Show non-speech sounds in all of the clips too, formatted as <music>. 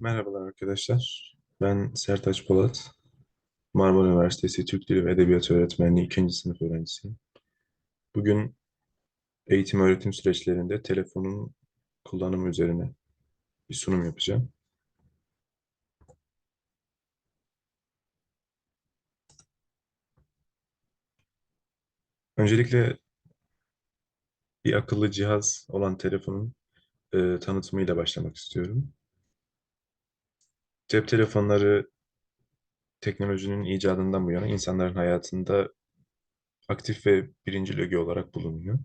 Merhabalar arkadaşlar. Ben Sertaç Polat. Marmara Üniversitesi Türk Dili ve Edebiyatı Öğretmenliği 2. sınıf öğrencisiyim. Bugün eğitim öğretim süreçlerinde telefonun kullanımı üzerine bir sunum yapacağım. Öncelikle bir akıllı cihaz olan telefonun e, tanıtımıyla başlamak istiyorum. Cep telefonları teknolojinin icadından bu yana insanların hayatında aktif ve birinci öge olarak bulunuyor.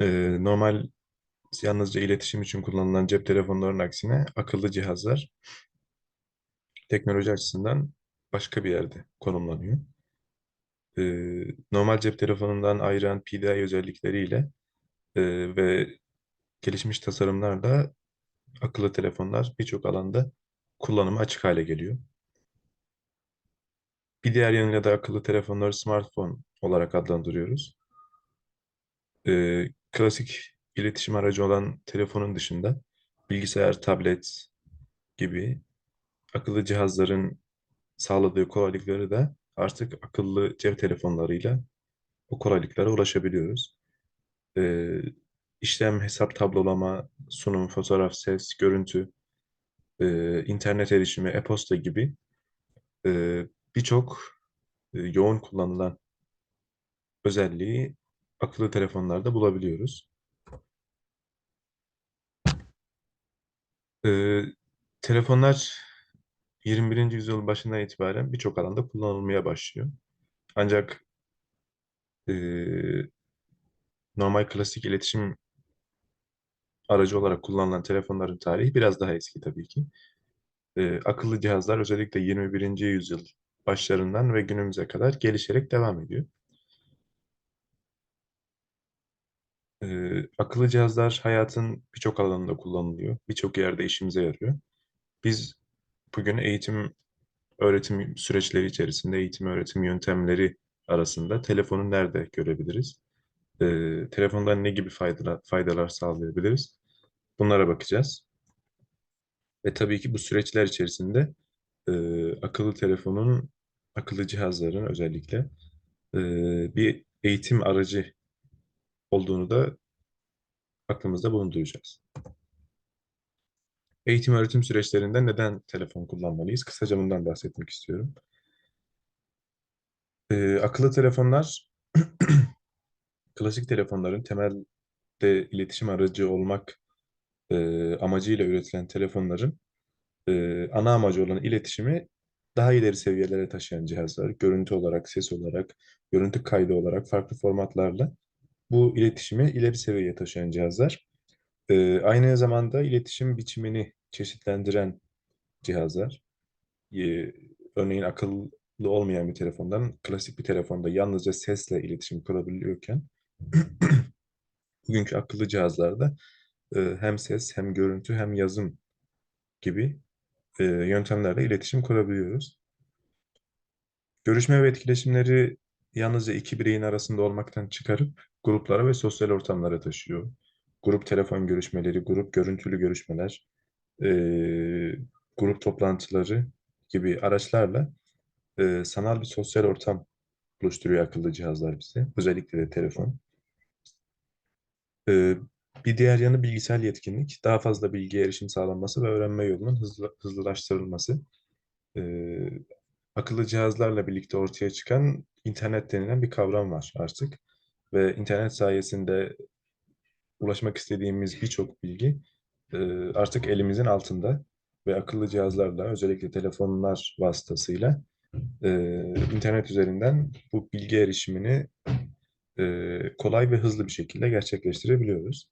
E, normal yalnızca iletişim için kullanılan cep telefonlarının aksine akıllı cihazlar teknoloji açısından başka bir yerde konumlanıyor. Ee, normal cep telefonundan ayıran PDI özellikleriyle e, ve gelişmiş tasarımlarla akıllı telefonlar birçok alanda kullanıma açık hale geliyor. Bir diğer yanıyla da akıllı telefonları smartphone olarak adlandırıyoruz. Ee, klasik iletişim aracı olan telefonun dışında bilgisayar, tablet gibi akıllı cihazların sağladığı kolaylıkları da artık akıllı cep telefonlarıyla o kolaylıklara ulaşabiliyoruz. Ee, işlem, hesap, tablolama, sunum, fotoğraf, ses, görüntü, e, internet erişimi, e-posta gibi e, birçok e, yoğun kullanılan özelliği akıllı telefonlarda bulabiliyoruz. Ee, telefonlar 21. yüzyıl başından itibaren birçok alanda kullanılmaya başlıyor. Ancak e, normal klasik iletişim aracı olarak kullanılan telefonların tarihi biraz daha eski tabii ki. Ee, akıllı cihazlar özellikle 21. yüzyıl başlarından ve günümüze kadar gelişerek devam ediyor. Ee, akıllı cihazlar hayatın birçok alanında kullanılıyor. Birçok yerde işimize yarıyor. Biz bugün eğitim öğretim süreçleri içerisinde eğitim öğretim yöntemleri arasında telefonu nerede görebiliriz? Ee, telefondan ne gibi faydalar, faydalar sağlayabiliriz? Bunlara bakacağız. Ve tabii ki bu süreçler içerisinde e, akıllı telefonun, akıllı cihazların özellikle e, bir eğitim aracı olduğunu da aklımızda bulunduracağız. Eğitim öğretim süreçlerinde neden telefon kullanmalıyız? Kısaca bundan bahsetmek istiyorum. E, akıllı telefonlar <clears throat> klasik telefonların temelde iletişim aracı olmak e, amacıyla üretilen telefonların e, ana amacı olan iletişimi daha ileri seviyelere taşıyan cihazlar, görüntü olarak, ses olarak, görüntü kaydı olarak farklı formatlarla bu iletişimi ileri seviyeye taşıyan cihazlar. E, aynı zamanda iletişim biçimini çeşitlendiren cihazlar. E, örneğin akıllı olmayan bir telefondan klasik bir telefonda yalnızca sesle iletişim kurabiliyorken <clears throat> bugünkü akıllı cihazlarda e, hem ses hem görüntü hem yazım gibi e, yöntemlerle iletişim kurabiliyoruz. Görüşme ve etkileşimleri yalnızca iki bireyin arasında olmaktan çıkarıp gruplara ve sosyal ortamlara taşıyor. Grup telefon görüşmeleri, grup görüntülü görüşmeler, e, grup toplantıları gibi araçlarla sanal bir sosyal ortam oluşturuyor akıllı cihazlar bize. Özellikle de telefon. Bir diğer yanı bilgisayar yetkinlik. Daha fazla bilgiye erişim sağlanması ve öğrenme yolunun hızlı, hızlılaştırılması. E, akıllı cihazlarla birlikte ortaya çıkan internet denilen bir kavram var artık. Ve internet sayesinde ulaşmak istediğimiz birçok bilgi e, artık elimizin altında ve akıllı cihazlarla özellikle telefonlar vasıtasıyla e, internet üzerinden bu bilgi erişimini e, kolay ve hızlı bir şekilde gerçekleştirebiliyoruz.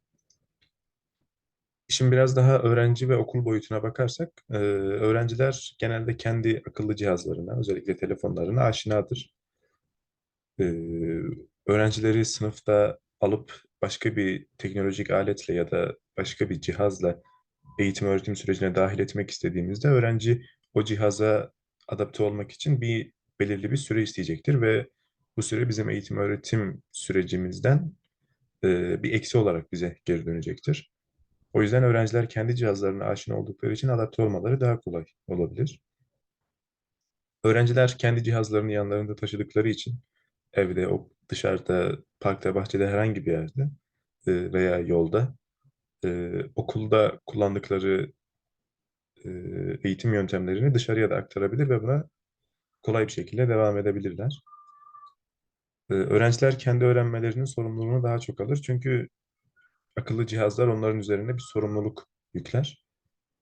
İşin biraz daha öğrenci ve okul boyutuna bakarsak, e, öğrenciler genelde kendi akıllı cihazlarına, özellikle telefonlarına aşinadır. E, öğrencileri sınıfta alıp başka bir teknolojik aletle ya da başka bir cihazla eğitim öğretim sürecine dahil etmek istediğimizde öğrenci o cihaza adapte olmak için bir belirli bir süre isteyecektir ve bu süre bizim eğitim öğretim sürecimizden e, bir eksi olarak bize geri dönecektir. O yüzden öğrenciler kendi cihazlarına aşina oldukları için adapte olmaları daha kolay olabilir. Öğrenciler kendi cihazlarını yanlarında taşıdıkları için evde, dışarıda, parkta, bahçede herhangi bir yerde e, veya yolda e, okulda kullandıkları e, eğitim yöntemlerini dışarıya da aktarabilir ve buna kolay bir şekilde devam edebilirler. Öğrenciler kendi öğrenmelerinin sorumluluğunu daha çok alır. Çünkü akıllı cihazlar onların üzerine bir sorumluluk yükler.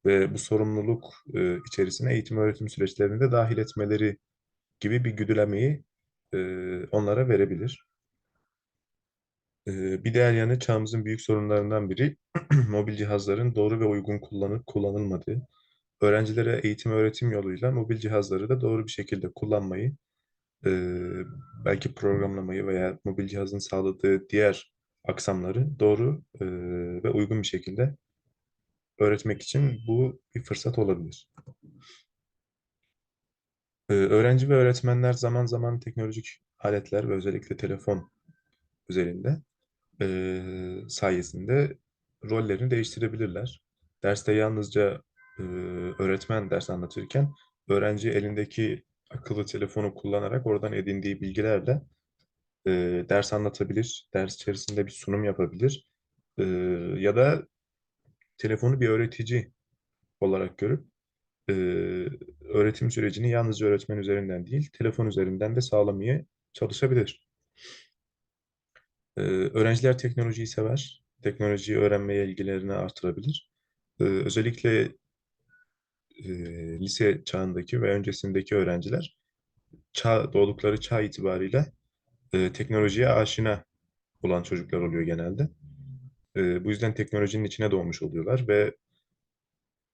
Ve bu sorumluluk e, içerisine eğitim öğretim süreçlerini de dahil etmeleri gibi bir güdülemeyi e, onlara verebilir. E, bir diğer yanı çağımızın büyük sorunlarından biri <clears throat> mobil cihazların doğru ve uygun kullanıp kullanılmadığı. Öğrencilere eğitim öğretim yoluyla mobil cihazları da doğru bir şekilde kullanmayı, e, belki programlamayı veya mobil cihazın sağladığı diğer aksamları doğru e, ve uygun bir şekilde öğretmek için bu bir fırsat olabilir. Ee, Öğrenci ve öğretmenler zaman zaman teknolojik aletler ve özellikle telefon üzerinde e, sayesinde rollerini değiştirebilirler. Derste yalnızca e, öğretmen ders anlatırken öğrenci elindeki akıllı telefonu kullanarak oradan edindiği bilgilerle e, ders anlatabilir, ders içerisinde bir sunum yapabilir e, ya da telefonu bir öğretici olarak görüp e, öğretim sürecini yalnızca öğretmen üzerinden değil, telefon üzerinden de sağlamaya çalışabilir. E, öğrenciler teknolojiyi sever, teknolojiyi öğrenmeye ilgilerini artırabilir. E, özellikle e, lise çağındaki ve öncesindeki öğrenciler çağ, doğdukları çağ itibariyle e, teknolojiye aşina olan çocuklar oluyor genelde. E, bu yüzden teknolojinin içine doğmuş oluyorlar ve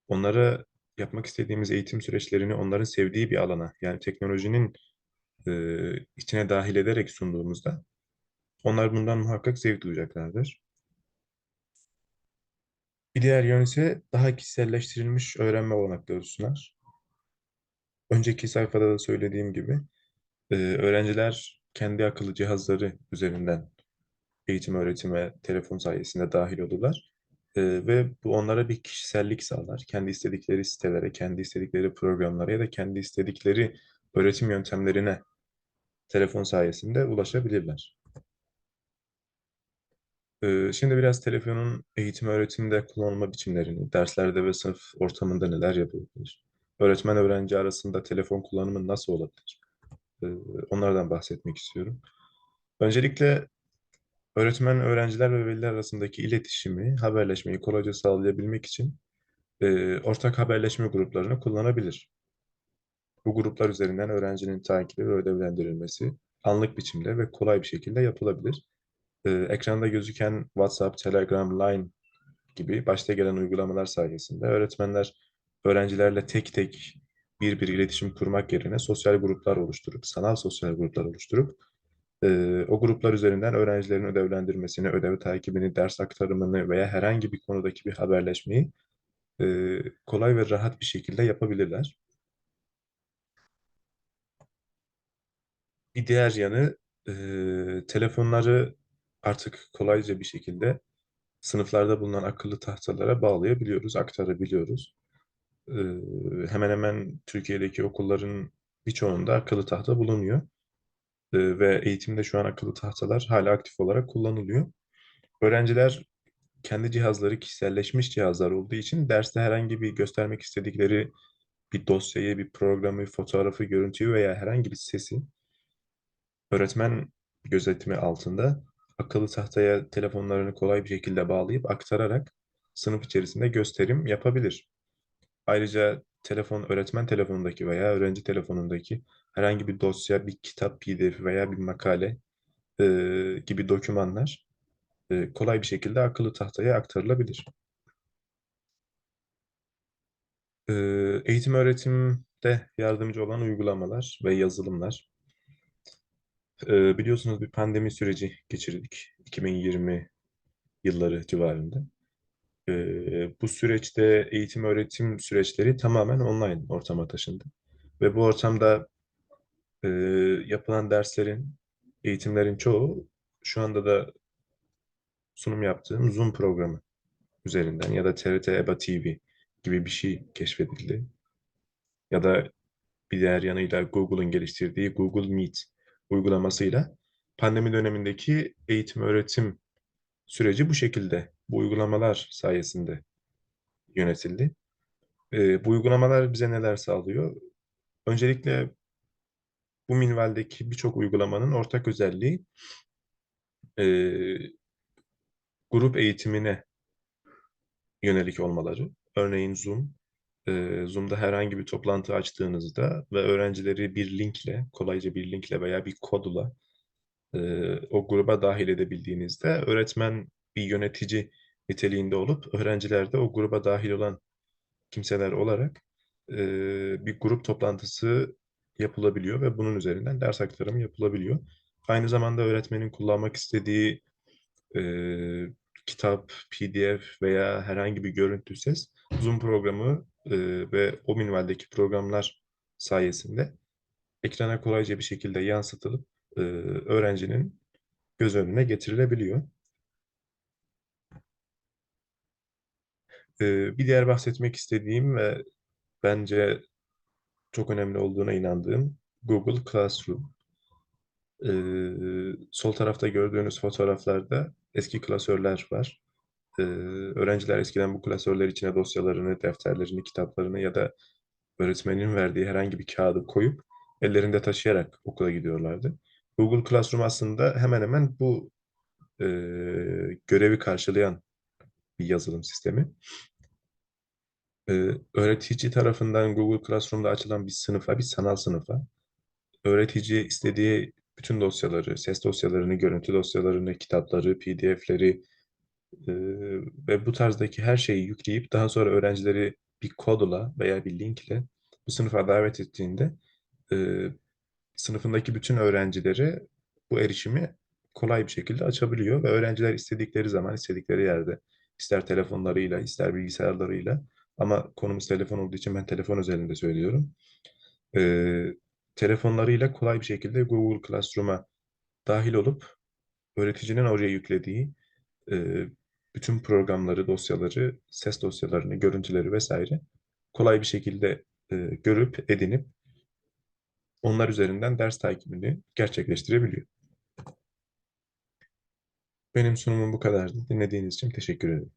onlara yapmak istediğimiz eğitim süreçlerini onların sevdiği bir alana, yani teknolojinin e, içine dahil ederek sunduğumuzda onlar bundan muhakkak zevk duyacaklardır. Bir diğer yön ise daha kişiselleştirilmiş öğrenme olanakları sunar. Önceki sayfada da söylediğim gibi e, öğrenciler kendi akıllı cihazları üzerinden eğitim öğretime telefon sayesinde dahil olurlar. E, ve bu onlara bir kişisellik sağlar. Kendi istedikleri sitelere, kendi istedikleri programlara ya da kendi istedikleri öğretim yöntemlerine telefon sayesinde ulaşabilirler. Ee, Şimdi biraz telefonun eğitim öğretimde kullanılma biçimlerini, derslerde ve sınıf ortamında neler yapılabilir? Öğretmen öğrenci arasında telefon kullanımı nasıl olabilir? Ee, Onlardan bahsetmek istiyorum. Öncelikle öğretmen öğrenciler ve veliler arasındaki iletişimi, haberleşmeyi kolayca sağlayabilmek için e, ortak haberleşme gruplarını kullanabilir. Bu gruplar üzerinden öğrencinin takibi ve ödevlendirilmesi anlık biçimde ve kolay bir şekilde yapılabilir. Ee, ekranda gözüken WhatsApp, Telegram, Line gibi başta gelen uygulamalar sayesinde öğretmenler öğrencilerle tek tek bir bir iletişim kurmak yerine sosyal gruplar oluşturup, sanal sosyal gruplar oluşturup e, o gruplar üzerinden öğrencilerin ödevlendirmesini, ödev takibini, ders aktarımını veya herhangi bir konudaki bir haberleşmeyi e, kolay ve rahat bir şekilde yapabilirler. Bir diğer yanı e, telefonları artık kolayca bir şekilde sınıflarda bulunan akıllı tahtalara bağlayabiliyoruz, aktarabiliyoruz. Hemen hemen Türkiye'deki okulların birçoğunda akıllı tahta bulunuyor. Ve eğitimde şu an akıllı tahtalar hala aktif olarak kullanılıyor. Öğrenciler kendi cihazları kişiselleşmiş cihazlar olduğu için derste herhangi bir göstermek istedikleri bir dosyayı, bir programı, fotoğrafı, görüntüyü veya herhangi bir sesi öğretmen gözetimi altında akıllı tahtaya telefonlarını kolay bir şekilde bağlayıp aktararak sınıf içerisinde gösterim yapabilir. Ayrıca telefon, öğretmen telefonundaki veya öğrenci telefonundaki herhangi bir dosya, bir kitap, PDF veya bir makale e, gibi dokümanlar e, kolay bir şekilde akıllı tahtaya aktarılabilir. E, eğitim öğretimde yardımcı olan uygulamalar ve yazılımlar. E, biliyorsunuz bir pandemi süreci geçirdik 2020 yılları civarında. Ee, bu süreçte eğitim öğretim süreçleri tamamen online ortama taşındı. Ve bu ortamda e, yapılan derslerin, eğitimlerin çoğu şu anda da sunum yaptığım Zoom programı üzerinden ya da TRT EBA TV gibi bir şey keşfedildi. Ya da bir diğer yanıyla Google'ın geliştirdiği Google Meet uygulamasıyla pandemi dönemindeki eğitim öğretim süreci bu şekilde, bu uygulamalar sayesinde yönetildi. Ee, bu uygulamalar bize neler sağlıyor? Öncelikle bu minvaldeki birçok uygulamanın ortak özelliği e, grup eğitimine yönelik olmaları. Örneğin Zoom, e, Zoom'da herhangi bir toplantı açtığınızda ve öğrencileri bir linkle, kolayca bir linkle veya bir kodla e, o gruba dahil edebildiğinizde öğretmen bir yönetici niteliğinde olup öğrenciler de o gruba dahil olan kimseler olarak e, bir grup toplantısı yapılabiliyor ve bunun üzerinden ders aktarımı yapılabiliyor. Aynı zamanda öğretmenin kullanmak istediği e, kitap, PDF veya herhangi bir görüntü ses Zoom programı e, ve o minvaldeki programlar sayesinde ekrana kolayca bir şekilde yansıtılıp e, öğrencinin göz önüne getirilebiliyor. Bir diğer bahsetmek istediğim ve bence çok önemli olduğuna inandığım Google Classroom. E, sol tarafta gördüğünüz fotoğraflarda eski klasörler var. E, öğrenciler eskiden bu klasörler içine dosyalarını, defterlerini, kitaplarını ya da öğretmenin verdiği herhangi bir kağıdı koyup ellerinde taşıyarak okula gidiyorlardı. Google Classroom aslında hemen hemen bu e, görevi karşılayan bir yazılım sistemi. E, öğretici tarafından Google Classroom'da açılan bir sınıfa, bir sanal sınıfa, öğretici istediği bütün dosyaları, ses dosyalarını, görüntü dosyalarını, kitapları, PDF'leri e, ve bu tarzdaki her şeyi yükleyip daha sonra öğrencileri bir kodla veya bir linkle bu sınıfa davet ettiğinde e, sınıfındaki bütün öğrencileri bu erişimi kolay bir şekilde açabiliyor ve öğrenciler istedikleri zaman, istedikleri yerde, ister telefonlarıyla, ister bilgisayarlarıyla ama konumuz telefon olduğu için ben telefon özelinde söylüyorum. E, telefonlarıyla kolay bir şekilde Google Classroom'a dahil olup öğreticinin oraya yüklediği e, bütün programları, dosyaları, ses dosyalarını, görüntüleri vesaire kolay bir şekilde e, görüp, edinip onlar üzerinden ders takibini gerçekleştirebiliyor. Benim sunumum bu kadardı. Dinlediğiniz için teşekkür ederim.